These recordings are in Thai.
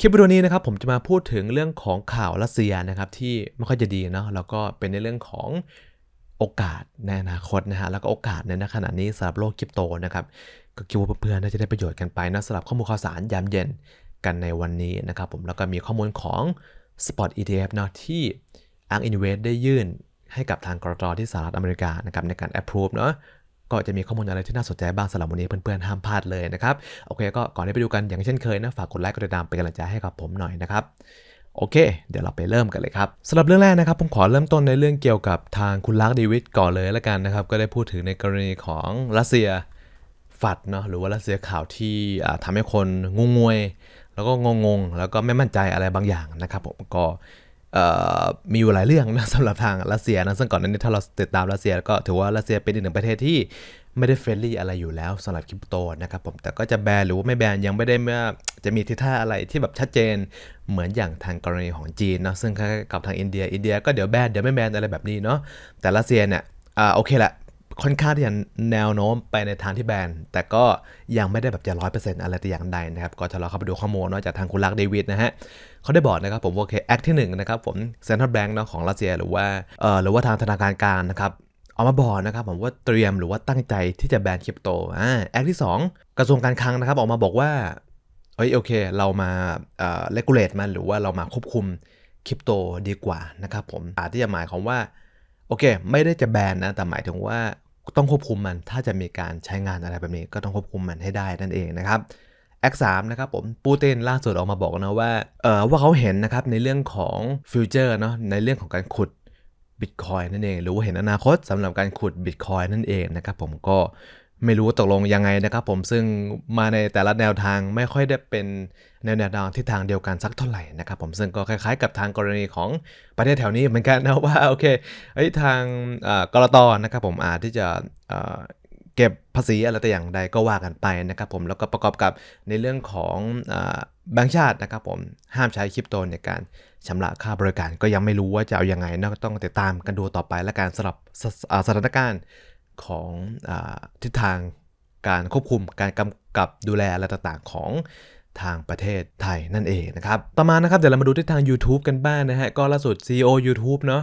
คลิปวิดีโอนี้นะครับผมจะมาพูดถึงเรื่องของข่าวรัสเซียนะครับที่ไม่ค่อยจะดีเนาะแล้วก็เป็นในเรื่องของโอกาสในอนาคตนะฮะแล้วก็โอกาสในขณะนี้สำหรับโลกคริปโตนะครับก็คิดว่าเพื่อนๆน่าจะได้ประโยชน์กันไปนะสำหรับข้อมูลข่าวสารยามเย็นกันในวันนี้นะครับผมแล้วก็มีข้อมูลของ Spot ETF เนาะที่ ARK Invest ได้ยื่นให้กับทางกรตที่สหรัฐอเมริกานะครับในการ approve เนาะ ก็จะมีข้อมูลอะไรที่น่าสนใจบ้างสำหรับวันนี้เพื่อนๆห้ามพลาดเลยนะครับโอเคก็ก่อนที่ไปดูกันอย่างเช่นเคยนะฝากกดไลค์กดติดตามเป็นกำลังใจให้กับผมหน่อยนะครับโอเค เดี๋ยวเราไปเริ่มกันเลยครับสำหรับเรื่องแรกนะครับ ผมขอเริ่มต้นในเรื่องเกี่ยวกับทางคุณลักษ์เดวิดก่อนเลยละกันนะครับ ก็ได้พูดถึงในกรณีของรัสเซียฝัดเนาะหรือว่ารัสเซียข่าวที่อ่าทำให้คนงงงวย แล้วก็งงงแล้วก็ไม่มั่นใจอะไรบางอย่างนะครับผมก็ มีอยู่หลายเรื่องนะสำหรับทางรัสเซียนะซึ่งก่อนหน้านี้ถ้าเราติดตามรัสเซียก็ถือว่ารัสเซียเป็นอีกหนึ่งประเทศที่ไม่ได้เฟรนลี่อะไรอยู่แล้วสำหรับคริปโตนะครับผมแต่ก็จะแบนหรือว่าไม่แบนยังไม่ได้เมื่อจะมีทิศทางอะไรที่แบบชัดเจนเหมือนอย่างทางกรณีของจีนเนาะซึ่งกับทางอินเดียอินเดียก็เดี๋ยวแบนเดี๋ยวไม่แบนอะไรแบบนี้เนาะแต่รัสเซียเนี่ยอ่าโอเคแหละ ค่อนข้างที่จะแนวโน้มไปในทางที่แบน แต่ก็ยังไม่ได้แบบจะร้อยเปอร์เซ็นต์อะไรแต่อย่างใดนะครับ ก็จะเราเข้าไปดูข้อมูลเนอกจากทางคุณลักเดวิดนะฮะเขาได้บอกนะครับผมว่าโอเคแอคที่หนึ่งนะครับผมเซ็นทรัลแบงก์เนาะของรัสเซียหรือว่าเอ่อหรือว่าทางธนาคารกลางนะครับเอามาบอกนะครับผมว่าเตรียมหรือว่าตั้งใจที่จะแบนคริปโตอ่าแอคที่สองกระทรวงการคลังนะครับออกมาบอกว่าเฮ้ยโอเค เรามาเอ่อเลกูเลตมันหรือว่าเรามาควบคุมคริปโตดีกว่านะครับผมอาจที่จะหมายความว่าโอเค ไม่ได้จะแบนนะ แต่หมายถึงว่า ต้องควบคุมมัน ถ้าจะมีการใช้งานอะไรแบบนี้ ก็ต้องควบคุมมันให้ได้นั่นเองนะครับแอคสามนะครับผมปูตินล่าสุดออกมาบอกนะว่าเออว่าเขาเห็นนะครับในเรื่องของฟิวเจอร์เนาะในเรื่องของการขุดบิตคอยนั่นเอง หรือว่าเห็นอนาคตสำหรับการขุดบิตคอยนั่นเองนะครับผมก็ ไม่รู้ตกลงยังไงนะครับผมซึ่งมาในแต่ละแนวทางไม่ค่อยได้เป็นแนวแนวทางที่ทางเดียวกันสักเท่าไหร่นะครับผมซึ่งก็คล้ายๆ กับทางกรณีของประเทศแถวนี้เหมือนกันนะว่าโอเคเอ้ทางอ่อกรตอนะครับผมอาจที่จะเก็บภาษีอะไรแต่อย่างใดก็ว่ากันไปนะครับผมแล้วก็ประกอบกับในเรื่องของอแบงก์ชาตินะครับผมห้ามใช้คริปโตในการชำระค่าบริการก็ยังไม่รู้ว่าจะเอายังไงนะก็ต้องติดตามกันดูต่อไปและการสลับสสถานการณ์ ของอทิศทางการควบคุมการกำกับดูแลอะไรต่างๆของทางประเทศไทยนั่นเองนะครับ ต่อมานะครับเดี๋ยวเรามาดูที่ทาง YouTube กันบ้างนะฮะ ก็ล่าสุด CEO YouTube เนาะ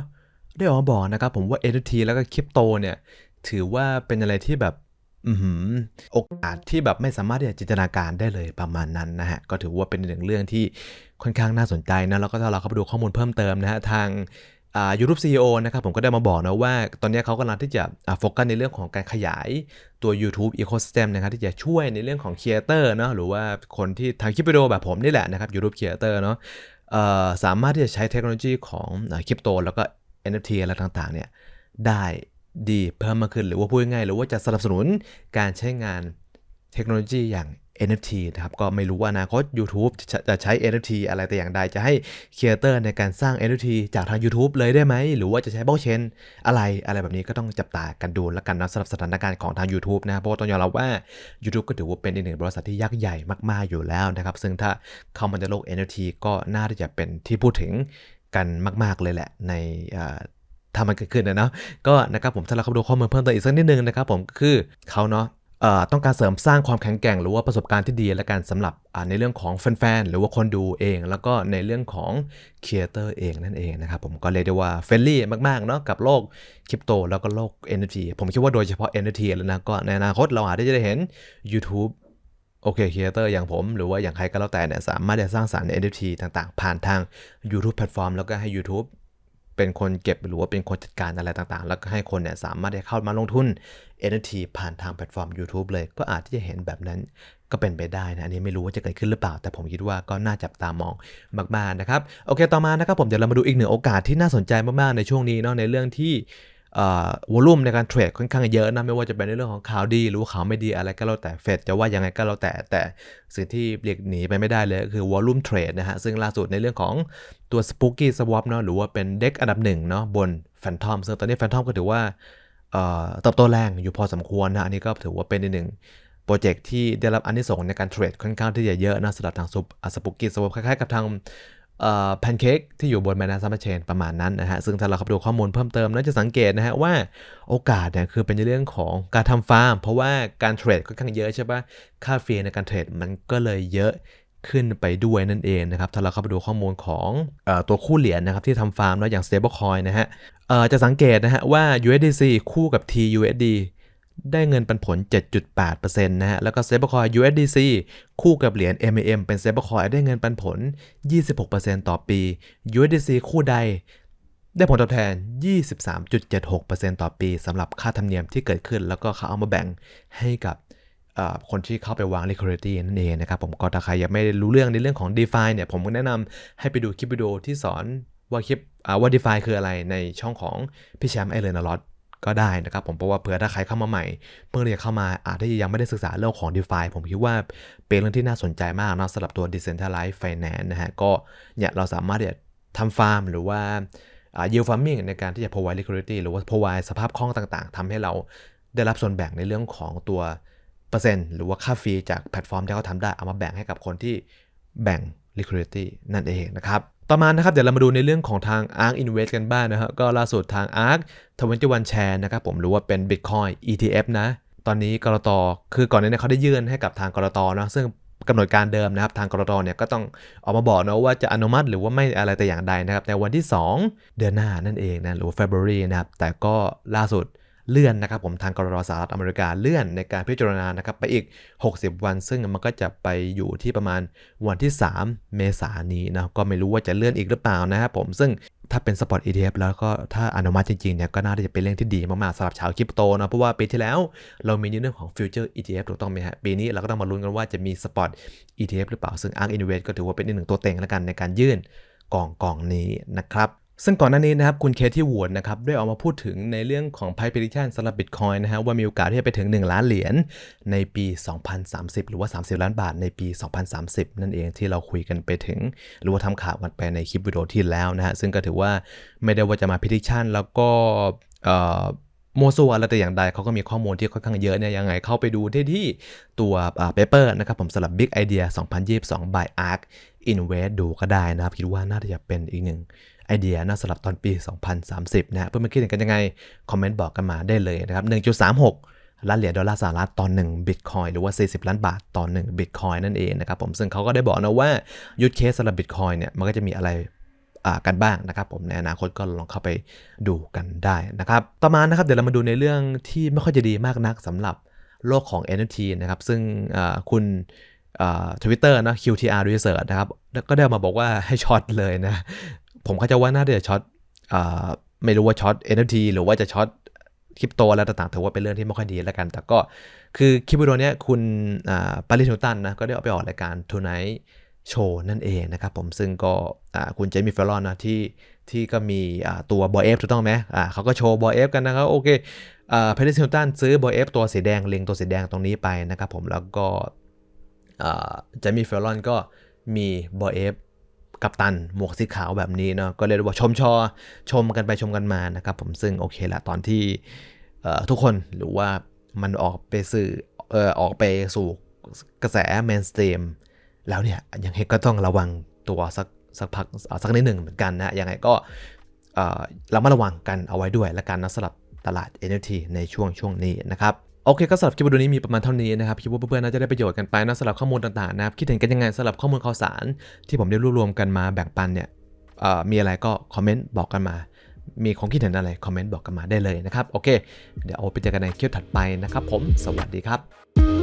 ได้ออกมาบอกนะครับผมว่า NFT แล้วก็คริปโตเนี่ย ถือว่าเป็นอะไรที่แบบอือหือโอกาสที่แบบไม่สามารถที่จะจินตนาการได้เลยประมาณนั้นนะฮะ ก็ถือว่าเป็นหนึ่งเรื่องที่ค่อนข้างน่าสนใจนะ แล้วก็ถ้าเราเข้าไปดูข้อมูลเพิ่มเติมนะฮะ ทาง ยูทูบซีอนะครับผมก็ได้มาบอกนะว่า ตอนนี้เขากำลังที่จะโฟกัสในเรื่องของการขยายตัว YouTube Ecosystem นะครับที่จะช่วยในเรื่องของ Creator เนาะหรือว่าคนที่ทำคลิปวิดีโอแบบผมนี่แหละนะครับ YouTube Creator เนาะสามารถที่จะใช้เทคโนโลยีของคริปโตแล้วก็ NFT อะไรต่างๆเนี่ยได้ดีเพิ่มมากขึ้นหรือว่าพูดง่ายๆหรือว่าจะสนับสนุนการใช้งานเทคโนโลยีอย่าง NFT นะครับก็ไม่รู้ว่าอนาคต YouTube จะจะใช้ NFT อะไรแต่อย่างใดจะให้ครีเอเตอร์ในการสร้าง NFT จากทาง YouTube เลยได้ไหม หรือว่าจะใช้บล็อกเชนอะไรอะไรแบบนี้ก็ต้องจับตากันดูแล้วกันนะสำหรับสถานการณ์ของทาง YouTube นะครับเพราะต้องยอมรับว่า YouTube ก็ถือว่าเป็นอีกหนึ่งบริษัทที่ยักษ์ใหญ่มากๆอยู่แล้วนะครับซึ่งถ้าเข้ามาในโลก NFT ก็น่าที่จะเป็นที่พูดถึงกันมาก ๆเลยแหละในถ้ามันเกิดขึ้นนะเนาะก็นะครับผมถ้าเราเข้าดูข้อมูลเพิ่มเติมอีกสักนิดนึงนะครับผมก็คือเขาเนาะ ต้องการเสริมสร้างความแข็งแกร่ง หรือว่าประสบการณ์ที่ดีและกันสำหรับในเรื่องของแฟนๆหรือว่าคนดูเอง แล้วก็ในเรื่องของครีเอเตอร์เองนั่นเองนะครับผมก็เรียกได้ว่าเฟรนลี่มากๆเนาะกับโลกคริปโตแล้วก็โลก NFT ผมคิดว่าโดยเฉพาะ NFT แล้วนะก็ในอนาคตเราอาจจะได้เห็น YouTube โอเคครีเอเตอร์อย่างผมหรือว่าอย่างใครก็แล้วแต่เนี่ยสามารถจะสร้างสรรค์ NFT ต่างๆ ผ่านทาง YouTube แพลตฟอร์มแล้วก็ให้ YouTube เป็นคนเก็บหรือว่าเป็นคนจัดการอะไรต่างๆ แล้วก็ให้คนเนี่ยสามารถได้เข้ามาลงทุน NFT ผ่านทางแพลตฟอร์ม YouTube เลย ก็อาจที่จะเห็นแบบนั้นก็เป็นไปได้นะ อันนี้ไม่รู้ว่าจะเกิดขึ้นหรือเปล่า แต่ผมคิดว่าก็น่าจับตามองมากๆนะครับ โอเค ต่อมานะครับผมเดี๋ยวเรามาดูอีกหนึ่งโอกาสที่น่าสนใจมากๆในช่วงนี้เนาะในเรื่องที่ วอลุ่มในการเทรดค่อนข้างเยอะนะไม่ว่าจะเป็นในเรื่องของข่าวดี หรือข่าวไม่ดีอะไรก็แล้วแต่เฟดจะว่ายังไงก็แล้วแต่แต่สิ่งที่เรียกหนีไปไม่ได้เลยก็คือวอลุ่มเทรดนะฮะซึ่งล่าสุดในเรื่องของตัว Spooky Swap เนาะหรือว่าเป็นเด็กอันดับหนึ่งเนาะบน Phantom ซึ่งตอนนี้ Phantom ก็ถือว่าเติบโตแรงอยู่พอสมควรนะอันนี้ก็ถือว่าเป็นอีกหนึ่งโปรเจกต์ที่ได้รับอันที่ส่งในการเทรดค่อนข้างที่จะเยอะนะสำหรับทางซุปสปุกี้สวอปคล้ายๆกับทาง แพนเค้กที่อยู่บนแมนนาซัมเชนประมาณนั้นนะฮะซึ่งถ้าเราเข้าไปดูข้อมูลเพิ่มเติมน่าจะสังเกตนะฮะว่าโอกาสเนี่ยคือเป็นเรื่องของการทำฟาร์ม เพราะว่าการเทรดค่อนข้างเยอะใช่ปะค่าเฟรีในการเทรดมันก็เลยเยอะขึ้นไปด้วยนั่นเองนะครับ ถ้าเราเข้าไปดูข้อมูลของอตัวคู่เหรียญนะครับ ที่ทำฟาร์มแล้วอย่าง stablecoin นะฮะจะสังเกตนะฮะว่า USDC คู่กับ TUSD ได้เงินปันผล 7.8%นะฮะ แล้วก็ stablecoin USDC คู่กับเหรียญ MAM เป็น stablecoin ได้เงินปันผล 26%ต่อปี USDC คู่ใดได้ผลตอบแทน 23.76%ต่อปีสำหรับค่าธรรมเนียมที่เกิดขึ้น แล้วก็เขาเอามาแบ่งให้กับคนที่เข้าไปวาง liquidity นั่นเองนะครับ ผมก็ถ้าใครยังไม่รู้เรื่องในเรื่องของ DeFi เนี่ย ผมก็แนะนำให้ไปดูคลิปวิดีโอที่สอนว่าคลิปอ่าว่า DeFi คืออะไรในช่องของพี่แชมป์ไอเลนอลอต ก็ได้นะครับผมเพราะว่าเผื่อถ้าใครเข้ามาใหม่ เพิ่งเรียนเข้ามาอาจจะยังไม่ได้ศึกษาเรื่องของ DeFi ผมคิดว่าเป็นเรื่องที่น่าสนใจมากนะสำหรับตัว Decentralized Finance นะฮะก็เนี่ยเราสามารถที่จะทำฟาร์มหรือว่า yield farming ในการที่จะ provide liquidity หรือว่า provide สภาพคล่องต่างๆทำให้เราได้รับส่วนแบ่งในเรื่องของตัวเปอร์เซ็นต์หรือว่าค่าฟรีจากแพลตฟอร์มที่เขาทำได้เอามาแบ่งให้กับคนที่แบ่ง liquidity นั่นเองนะครับ ต่อมานะครับเดี๋ยวเรามาดูในเรื่องของทาง ARK Invest กันบ้างนะฮะก็ล่าสุดทาง ARK 21 Share นะครับผมรือว่าเป็น Bitcoin ETF นะ ตอนนี้กรตคือก่อนหน้านี้เขาได้ยื่นให้กับทางกรตนะซึ่งกำหนดการเดิมนะครับ ทางกรตเนี่ยก็ต้องออกมาบอกนะว่าจะอนุมัติหรือว่าไม่อะไรแต่อย่างใดนะครับในวันที่ 2 เดือนหน้านั่นเองนะหรือว่า February นะครับแต่ก็ล่าสุด เลื่อนนะครับผมทางกรตสหรัฐอเมริกาเลื่อนในการพิจารณานะครับไปอีก 60 วัน ซึ่งมันก็จะไปอยู่ที่ประมาณวันที่ 3 เมษายนนี้นะก็ไม่รู้ว่าจะเลื่อนอีกหรือเปล่านะครับผมซึ่งถ้าเป็นสปอต ETF แล้วก็ถ้าอนุมัติจริงๆเนี่ยก็น่าจะเป็นเรื่องที่ดีมากๆสำหรับชาวคริปโตนะเพราะว่าปีที่แล้วเรามีในเรื่องของฟิวเจอร์ ETF ถูกต้องไหมฮะปีนี้เราก็ต้องมาลุ้นกันว่าจะมีสปอต ETF หรือเปล่าซึ่ง ARK Invest ก็ถือว่าเป็นอีกหนึ่งตัวเต็งแล้วกันในการยื่นกองกองนี้นะครับ ซึ่งก่อนหน้านี้นะครับคุณเคที่วูดนะครับได้ออกมาพูดถึงในเรื่องของ Price Prediction สำหรับ Bitcoin นะฮะว่ามีโอกาสที่จะไปถึง 1 ล้านเหรียญในปี 2030 หรือว่า 30 ล้านบาทในปี 2030 นั่นเองที่เราคุยกันไปถึง หรือว่าทำข่าวกันไปในคลิปวิดีโอที่แล้วนะฮะซึ่งก็ถือว่าไม่ได้ว่าจะมา prediction แล้วก็โมซัวอะไรแต่อย่างใดเขาก็มีข้อมูลที่ค่อนข้างเยอะเนี่ยยังไงเข้าไปดูได้ที่ตัวเปเปอร์นะครับผมสำหรับ Big Idea 2022 by ARK Invest ดูก็ได้นะครับคิดว่าน่าจะเป็นอีกหนึ่ง ไอเดียนะสำหรับตอนปี 2030 นะฮะเพื่อนๆคิดกันยังไง คอมเมนต์บอกกันมาได้เลยนะครับ 1.36 ล้านเหรียญดอลลาร์สหรัฐต่อ1 Bitcoin หรือว่า 40 ล้านบาทต่อ1 Bitcoin นั่นเองนะครับผมซึ่งเขาก็ได้บอกนะว่ายูทเคสสำหรับ Bitcoin เนี่ยมันก็จะมีอะไรอ่ากันบ้างนะครับผมในอนาคตก็ลองเข้าไปดูกันได้นะครับต่อมานะครับเดี๋ยวเรามาดูในเรื่องที่ไม่ค่อยจะดีมากนักสำหรับโลกของ NFT นะครับ ซึ่งคุณทวิตเตอร์นะ QTR Research นะครับ ก็ได้มาบอกว่าให้ช็อตเลยนะ ผมก็จว่าน่าจะช็อตไม่รู้ว่าช็อต NFT หรือว่าจะช็อตคริปโตอะไรต่างๆถือว่าเป็นเรื่องที่ไม่ค่อยดีแล้วกัน แต่ก็คือคลิปวิดีโอเนี้ยคุณปาริสฮิลตันนะก็ได้เอาไปออกรายการ Tonight โชว์นั่นเองนะครับผมซึ่งก็คุณเจมี่เฟลลอนนะที่ที่ก็มีตัวบอยเอฟถูกต้องไหมอ่าเขาก็โชว์บอยเอฟกันนะครับโอเคอ่าเพเดซิลตันซื้อบอยเอฟตัวสีแดงเล็งตัวสีแดงตรงนี้ไปนะครับผมแล้วก็เจมี่เฟลลอนก็มีบอยเอฟ กับตันหมวกสีขาวแบบนี้เนาะก็เรียกว่าชมชอชมกันไปชมกันมานะครับผมซึ่งโอเคละตอนที่ทุกคนหรือว่ามันออกไปสื่อออออกไปสู่กระแสเมนสตรีมแล้วเนี่ยยังไงก็ต้องระวังตัวสักสักพักสักนิดหนึ่งเหมือนกันนะยังไงก็เอ่อเรามาระวังกันเอาไว้ด้วยและกันนะสำหรับตลาด NFT ในช่วงช่วงนี้นะครับ โอเคก็สำหรับคลิปวิดีโอนี้มีประมาณเท่านี้นะครับคิดว่าเพื่อนๆน่าจะได้ประโยชน์กันไปนะสำหรับข้อมูลต่างๆนะครับคิดเห็นกันยังไงสำหรับข้อมูลข่าวสาร ที่ผมได้รวบรวมกันมาแบ่งปันเนี่ยมีอะไรก็คอมเมนต์บอกกันมา มีความคิดเห็นอะไรคอมเมนต์บอกกันมาได้เลยนะครับโอเค เดี๋ยวเอาไปเจอกันในคลิปถัดไปนะครับผมสวัสดีครับ